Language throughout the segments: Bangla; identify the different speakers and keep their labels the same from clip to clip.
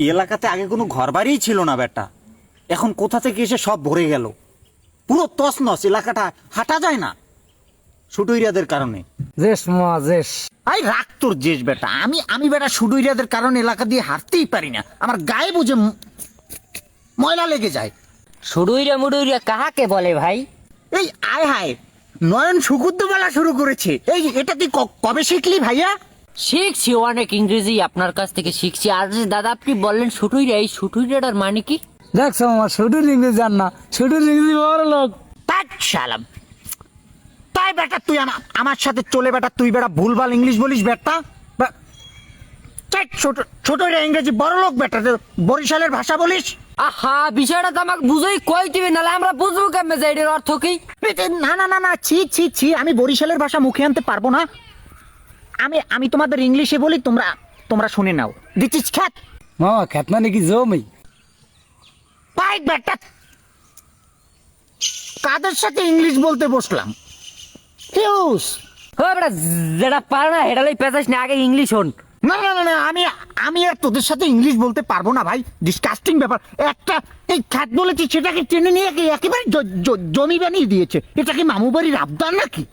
Speaker 1: এলাকাতে আগে কোনো ঘর বাড়িই ছিল না বেটা। এখন কোথা থেকে এসে সব ভরে গেল? পুরো তসনস এলাকাটা হাঁটা যায় না। সুটুইরাদের কারণে।
Speaker 2: জেস মা জেস
Speaker 1: আই রাখ তোর জেস বেটা। আমি আমি বেটা সুডুইরাদের কারণে এলাকা দিয়ে হাঁটতেই পারি না। আমার গায়ে বুঝে ময়লা লেগে যায়।
Speaker 2: সুডুইরা মুডুইরা কাহাকে বলে ভাই?
Speaker 1: এই আয় হায় নয়ন সুকুদ্দ বলা শুরু করেছে। এই এটা তুই ক- কবে শিখলি ভাইয়া?
Speaker 2: শিখছি অনেক ইংরেজি আপনার কাছ থেকে শিখছি। আর যে দাদা আপনি বললেন সুটুইরা এই সুটুইরাটার মানে কি?
Speaker 3: দেখছ আমার শুধু ইংরেজি জান না। শুধু ইংরেজি বড় লোক।
Speaker 1: শালাম। তাই বেটা তুই আমা- আমার সাথে চলে বেটা তুই বেটা ভুলভাল ইংলিশ বলিস বেটা। ছোট ছোট ইংরেজি বড় লোক বেটা বরিশালের ভাষা বলিস?
Speaker 2: আহা বিষয়টা তো আমাকে বুঝোই কই দিবে নাহলে আমরা বুঝব কেমনে যে এটার অর্থ কি?
Speaker 1: না না না না ছি ছি ছি আমি বরিশালের ভাষা মুখে আনতে পারব না। আমি আমি তোমাদের ইংলিশে বলি তোমরা তোমরা শুনে নাও। দিচ্ছিস খ্যাত
Speaker 3: মামা খেত মানে কি জমি?
Speaker 1: পাই বেটা। কাদের সাথে ইংলিশ বলতে বসলাম? ফিউস
Speaker 2: ও বেটা যেটা পারে না এটা লই পেঁচাস না আগে ইংলিশ হন
Speaker 1: না না না না আমি আমি আর তোদের সাথে ইংলিশ বলতে পারব না ভাই। ডিসকাস্টিং ব্যাপার। একটা এই খ্যাত বলেছি সেটাকে টেনে নিয়ে একে- একেবারে জমি বানিয়ে দিয়েছে। এটা কি মামু বাড়ির আবদার নাকি?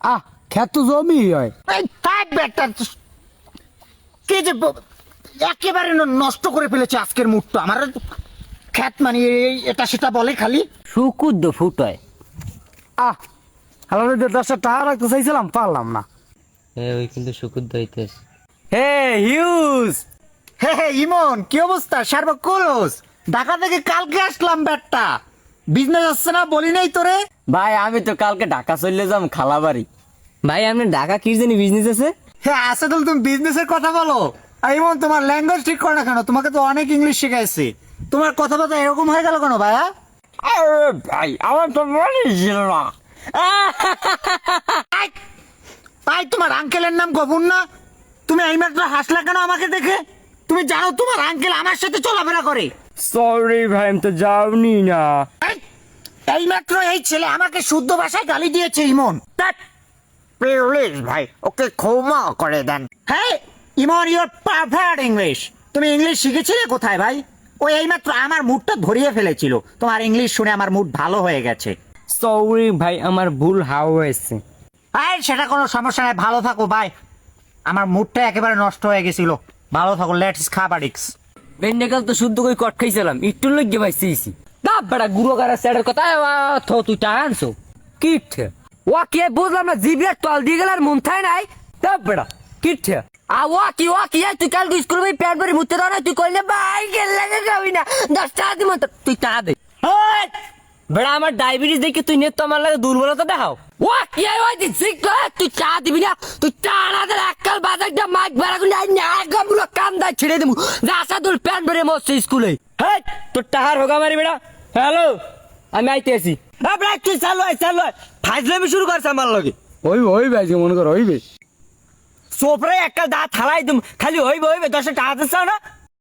Speaker 3: আহ খেত তো জমি হয়।
Speaker 1: এই থাক বেটা কে যে ব- একেবারে ন- নষ্ট করে ফেলেছে আজকের মুডটা আমার খ্যাত মানে এই এটা সেটা বলে খালি।
Speaker 2: সুকুদ্দ ফুটয়
Speaker 3: আহ হ্যালো দশটা টাকা রাখতে চাইছিলাম পারলাম না।
Speaker 2: ওই কিন্তু সুকুদ্দ হইতেছে।
Speaker 3: হে হিউজ!
Speaker 1: হে হে ইমন কি অবস্থা? সার্বকুলস ঢাকা থেকে কালকে আসলাম ব্যাটটা বিজনেস আসছে না বলি নাই তোরে।
Speaker 3: ভাই আমি তো কালকে ঢাকা চলে যাম খালাবাড়ি।
Speaker 2: ভাই আপনি ঢাকা কি জানি বিজনেস আছে?
Speaker 1: হ্যাঁ আসাদুল তুমি বিজনেসের কথা বলো। ইমন তোমার ল্যাঙ্গুয়েজ ঠিক করো না কেন? তোমাকে তো অনেক ইংলিশ শেখাইছি। তোমার কথা কথাবার্তা এরকম হয়ে গেল কেন ভাইয়া
Speaker 3: আরে ভাই আমার তো মনে ছিল না।
Speaker 1: আই, আই তোমার আঙ্কেলের নাম গবুর না? তুমি এইমাত্র হাসলা কেন আমাকে দেখে? তুমি জানো তোমার আঙ্কেল আমার সাথে চলাফেরা করে।
Speaker 3: সরি ভাই আমি তো যাওনি না।
Speaker 1: এই, এইমাত্র এই ছেলে আমাকে শুদ্ধ ভাষায় গালি দিয়েছে ইমন। প্লিজ ভাই ওকে ক্ষমা করে দেন। হ্যাঁ ইমন ইউর পারফেক্ট ইংলিশ তুমি ইংলিশ শিখেছিলে কোথায় ভাই? ওই এইমাত্র আমার মুডটা ধরিয়ে ফেলেছিল। তোমার ইংলিশ শুনে আমার মুড ভালো হয়ে গেছে।
Speaker 3: সরি ভাই আমার ভুল হাও হয়েছে।
Speaker 1: আরে সেটা কোনো সমস্যা নাই ভালো থাকো ভাই। আমার মুডটা একেবারে নষ্ট হয়ে গেছিল। ভালো থাকো লেটস খাবারিক্স
Speaker 2: বেন্ডেকাল তো শুদ্ধ করে কট খাইছিলাম। একটু লজ্ঞে পাইছি তা বেটা গুরু গারা স্যারের কথা থো তুই টাকা আনছো কিট ও কি বুঝলাম না জিবিয়া টল দিয়ে গেল আর মন থাই নাই। তা বেটা কিট আ ও কি ও কি তুই কাল স্কুল বই প্যান্ট পরে মুতে দাও না তুই কইলে ভাই গেল লাগে যাবি না দশ টাকা দিব তো তুই টাকা দে। বেড়া আমার ডায়াবেটিস দেখে তুই নেট তো আমার লাগে দুর্বলতা দেখাও। ও কি ওই দিছি তুই চা দিবি না তুই টানা দে এককাল বাজার দা মাইক বেড়া গুলো আই না গমগুলো কাম দা ছেড়ে দেবো। রাসা দুল প্যান্ট পরে মস্ত স্কুলে হেই তোর টাহার হোগা মারি বেড়া। হ্যালো আমি আইতে আছি বেড়া তুই চালু আয় চালু আয় ফাজলামি শুরু করছে আমার লগে।
Speaker 3: ওই ওই ভাই মনে করো ওই ভাই
Speaker 2: সোফরায় একটা দা থালাই তুম খালি দশটা টাকা দিচ্ছ না?